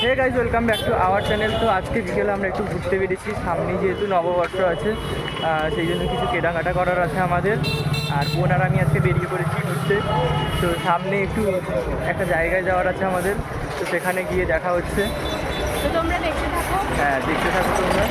Hey guys welcome back to our channel তো আজকে বিকেলে আমরা একটু ঘুরতে বেরিয়েছি। সামনে যেহেতু নববর্ষ আছে সেই জন্য কিছু কেনাকাটা করার আছে আমাদের। আর বোন আর আমি আজকে বেরিয়ে পড়েছি ঘুরতে। তো সামনে একটু একটা জায়গায় যাওয়ার আছে আমাদের। তো সেখানে গিয়ে দেখা হচ্ছে। তো তোমরা দেখতে থাকো। হ্যাঁ দেখতে থাকো তোমরা।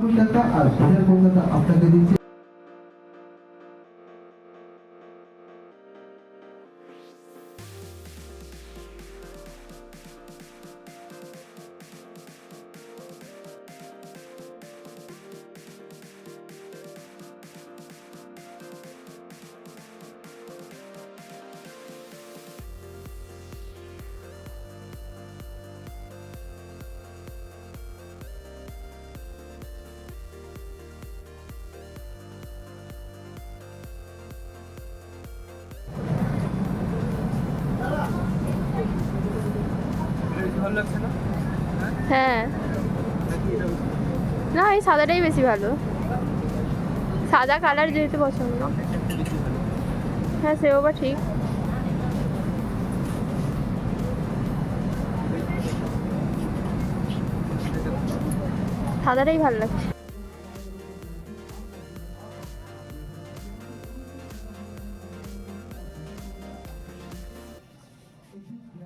কলকাতা আর বাজার কলকাতা আপনাকে দিচ্ছে। হ্যাঁ। না, এই সাদাটাই বেশি ভালো। সাদা কালার যেহেতু পছন্দ। হ্যাঁ সেও বা ঠিক। সাদাটাই ভালো লাগছে।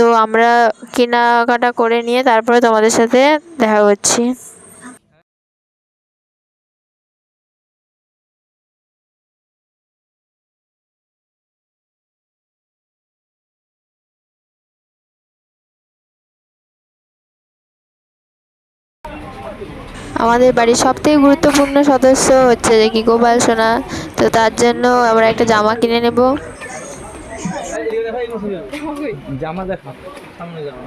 তো আমরা কেনাকাটা করে নিয়ে তারপরে তোমাদের সাথে দেখা করছি। আমাদের বাড়ির সব থেকে গুরুত্বপূর্ণ সদস্য হচ্ছে যে কি গোপাল সোনা। তো তার জন্য আমরা একটা জামা কিনে নেব। জামা দেখা। সামনে জামা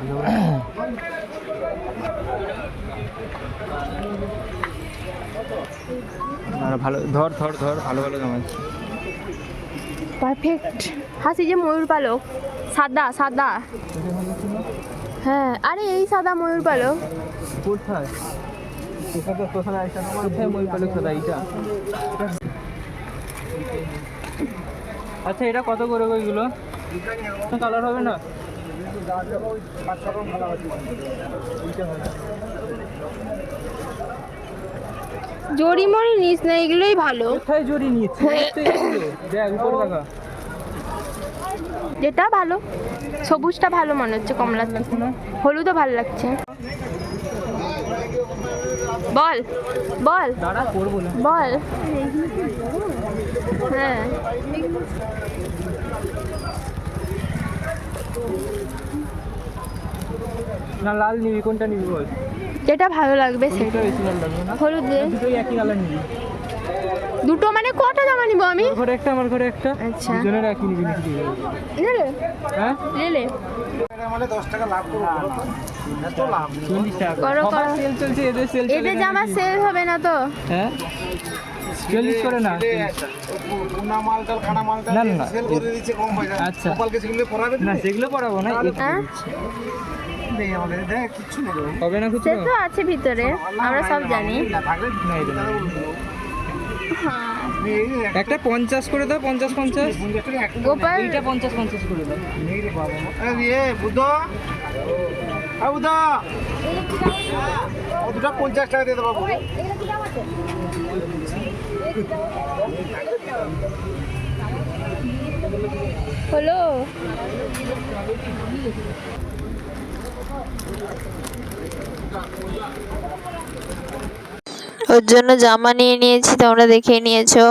আর ভালো ধর ধর ধর ভালো ভালো জামা। পারফেক্ট হাসি যে ময়ূর পালক। সাদা সাদা। হ্যাঁ আরে এই সাদা ময়ূর পালক। কোথায়? আচ্ছা এটা কত করে গো এগুলো কালার হবে না জড়ি মরি নিস না এগুলোই ভালো। কোথায় জড়ি নিচ্ছে দেখ উপরে দেখা। যেটা ভালো। সবুজটা ভালো মনে হচ্ছে কমলা হলুদও ভালো লাগছে। বল বল। বল। হ্যাঁ। না লাল নিবি কোনটা নিবি বল? যেটা ভালো লাগবে সেটা। বেশি ভালো লাগবে? না হলুদ। দুটোই একই কালার নিবি। দুটো মানে কটা জামা নিবো আমি? ঘরে একটা আমার ঘরে একটা। আচ্ছা। দুজনের একই নিবি নাকি নেলে হ্যাঁ? নেলে চল্লিশ টাকা করো, সবার করো। সেল চলছে এদের সেল এদের জামা সেল হবে না তো? হ্যাঁ? চল্লিশ করে না? পুনা মালটাল খানা মালটাল না, না, না। সেল করে দিচ্ছে কম পয়সা। আচ্ছা। গোপালকে সেগুলো পড়াবে না সেগুলো পড়াবো না হ্যাঁ। হবে না খুচরো তো আছে ভিতরে আমরা সব জানি। এটা রে, একটা পঞ্চাশ করে দাও পঞ্চাশ পঞ্চাশ। পঞ্চাশ গোপাল এইটা পঞ্চাশ পঞ্চাশ করে দাও। ইয়ে বুদ্ধ? বুদ্ধ? ও দুটো পঞ্চাশ টাকা দিয়ে দেবো। বাবু হলো ওর জন্য জামা নিয়ে নিয়েছি, তোমরা দেখে নিয়েছো।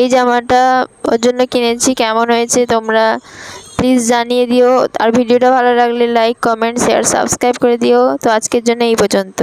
এই জামাটা ওর জন্য কিনেছি, কেমন হয়েছে তোমরা প্লিজ জানিয়ে দিও। আর ভিডিওটা ভালো লাগলে লাইক কমেন্ট শেয়ার সাবস্ক্রাইব করে দিও। তো আজকের জন্য এই পর্যন্ত।